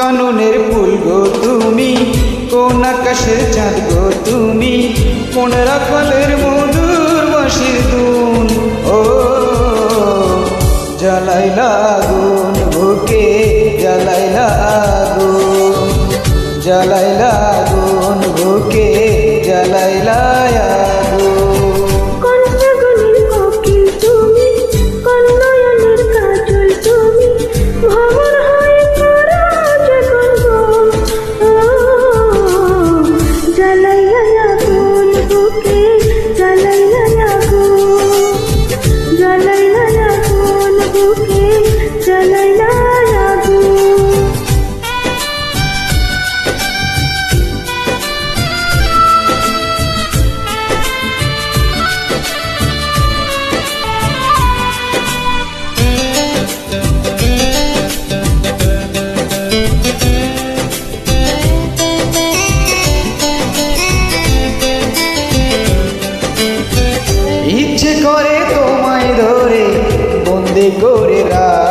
কাননের ফুল গো তুমি, কোন আকাশের চাঁদ গো তুমি কোন রাফালের মধুর বাসির দুন ও জ্বালাইলা আগুন বুকে জ্বালাইলা আগুন জ্বালাইলা ভুকে বুকে জ্বালাইলা বন্দি করে রা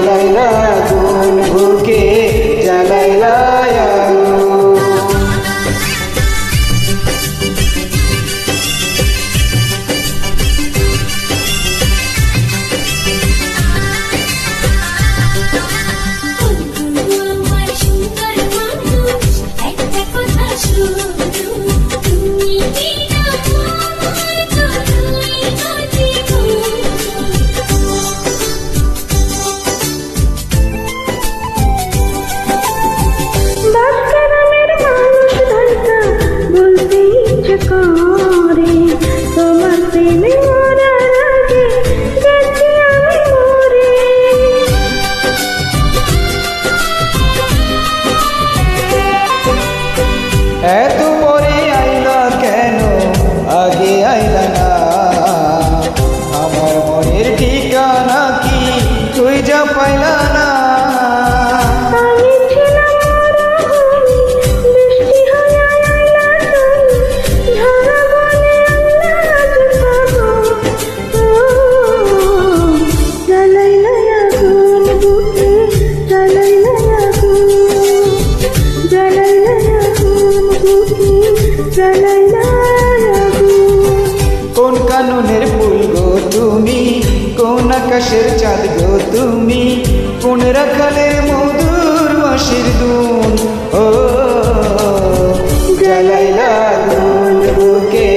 la la la. É? কাননের ফুল গো তুমি, কোন আকাশের চাঁদ গো তুমি, কোন রাখালের মধুর মাসির দুন। ও জ্বালাইলা আগুন বুকে